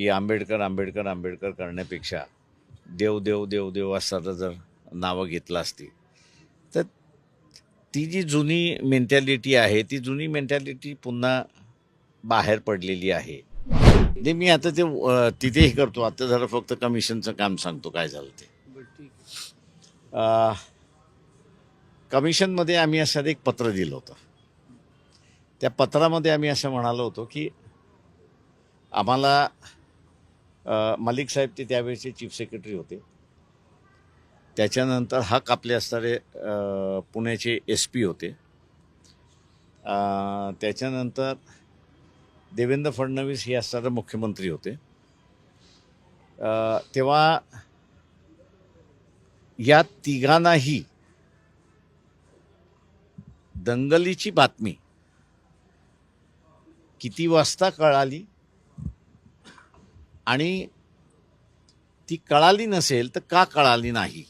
की आंबेडकर आंबेडकर आंबेडकर करण्यापेक्षा देव देव देव देव असं जर नावं घेतलं असती तर ती जी जुनी मेंटॅलिटी आहे ती जुनी मेंटॅलिटी पुन्हा बाहेर पडलेली आहे. ते मी आता ते तिथेही करतो. आता जरा फक्त कमिशनचं काम सांगतो काय झालं ते. कमिशनमध्ये आम्ही असं एक पत्र दिलं होतं. त्या पत्रामध्ये आम्ही असं म्हणालो होतो की आम्हाला मलिक साहेब ते त्यावेळेचे चीफ सेक्रेटरी होते. त्याच्यानंतर हक आपले असणारे पुण्याचे एस पी होते. त्याच्यानंतर देवेंद्र फडणवीस हे असणारे मुख्यमंत्री होते. तेव्हा या तिघांनाही दंगलीची बातमी किती वाजता कळाली? आणि ती कळाली नसेल तर का कळाली नाही?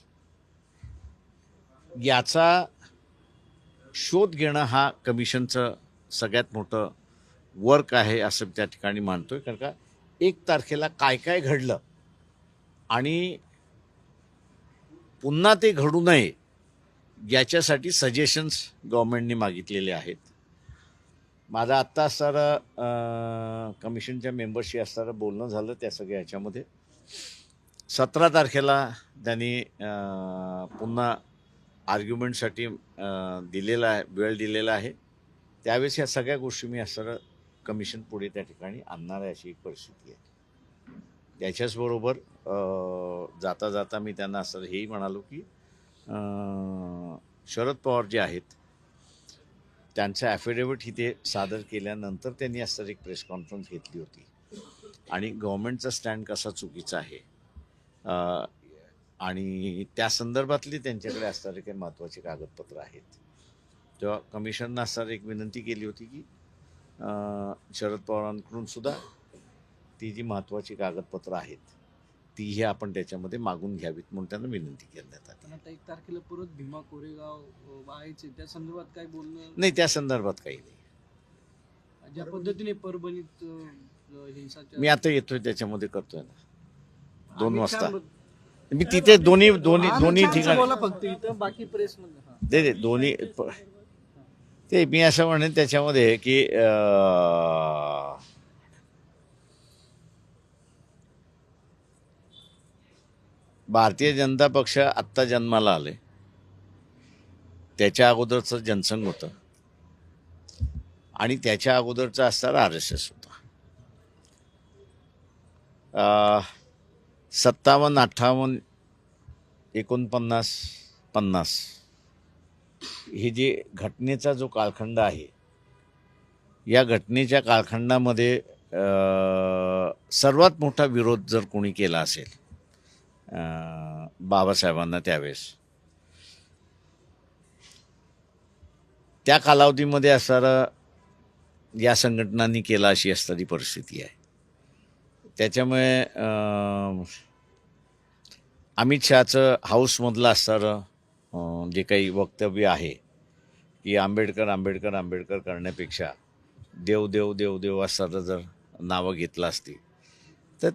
याचा शोध घेणं हा कमिशनचं सगळ्यात मोठं वर्क आहे असं त्या ठिकाणी मानतो आहे कारण का एक तारखेला काय काय घडलं आणि पुन्हा ते घडू नये याच्यासाठी सजेशन्स गव्हर्मेंटने मागितलेले आहेत. माझं आत्ता असणारं कमिशनच्या मेंबरशी असणारं बोलणं झालं त्या सगळ्या ह्याच्यामध्ये सतरा तारखेला त्यांनी पुन्हा आर्ग्युमेंटसाठी दिलेला आहे वेळ दिलेला आहे. त्यावेळेस ह्या सगळ्या गोष्टी मी असणारं कमिशन पुढे त्या ठिकाणी आणणार आहे अशी एक परिस्थिती आहे. त्याच्याचबरोबर जाता जाता मी त्यांना असं हेही म्हणालो की शरद पवार जे आहेत त्यांचं ॲफिडेविट इथे सादर केल्यानंतर त्यांनी असं एक प्रेस कॉन्फरन्स घेतली होती. आणि गव्हर्मेंटचा स्टँड कसा चुकीचा आहे? आणि त्या संदर्भातली त्यांच्याकडे असणारे काही महत्त्वाचे कागदपत्र आहेत. तेव्हा कमिशननं असणारी एक विनंती केली होती की शरद पवारांकडून सुद्धा ती जी महत्त्वाची कागदपत्रं आहेत तीही आपण त्याच्यामध्ये मागून घ्यावीत म्हणून त्यांना विनंती करण्यात आली. आता एक तारखेला परत भीमा कोरेगाव व्हायचे त्या संदर्भात काय बोलणं? नाही त्या संदर्भात काही नाही. ज्या पद्धतीने परभणीत हिंसाचार मी आता येतोय त्याच्यामध्ये करतोय ना. दोन वाजता. मी तिथे दोन्ही दोन्ही दोन्ही ठिकाणी बाकी प्रेस दे दे दोन्ही ते मी असं म्हणेन त्याच्यामध्ये की भारतीय जनता पक्ष आत्ता जन्माला आले. त्याच्या अगोदरचं जनसंघ होतं. आणि त्याच्या अगोदरचं असणारा आर एस एस होता. सत्तावन्न अठ्ठावन्न एकोणपन्नास पन्नास हे जे घटनेचा जो कालखंड आहे या घटनेच्या कालखंडामध्ये सर्वात मोठा विरोध जर कोणी केला असेल बाबासाहेबांना त्यावेळेस. त्या कालावधीमध्ये असणारं या संघटनांनी केला अशी असणारी परिस्थिती आहे. त्याच्यामुळे अमित शहाचं हाऊसमधलं असणारं जे काही वक्तव्य आहे की आंबेडकर आंबेडकर आंबेडकर करण्यापेक्षा देव देव देव देव असं जर नावं घेतलं असती तर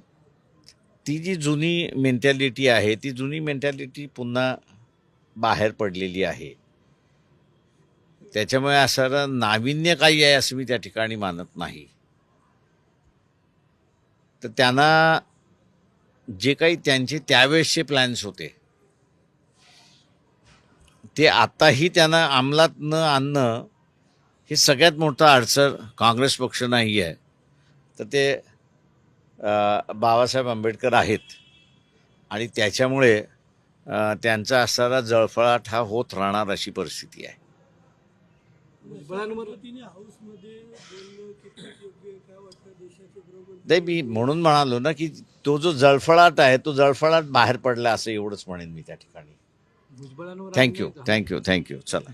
ती जी जुनी मेंटॅलिटी आहे ती जुनी मेंटॅलिटी पुन्हा बाहेर पडलेली आहे. त्याच्यामुळे असं नाविन्य काही आहे असं मी त्या ठिकाणी मानत नाही. तर त्यांना जे काही त्यांचे त्यावेळेसचे प्लॅन्स होते ते आत्ताही त्यांना अंमलात न आणणं हे सगळ्यात मोठं अडचण काँग्रेस पक्ष नाही आहे तर ते बाबासाहेब आंबेडकर आहेत. आणि त्याच्यामुळे त्यांचा असणारा जळफळाट हा होत राहणार अशी परिस्थिती आहे. नाही मी म्हणून म्हणालो ना की तो जो जळफळाट आहे तो जळफळाट बाहेर पडला असं एवढंच म्हणेन मी त्या ठिकाणी. थँक्यू. थँक्यू थँक्यू चला.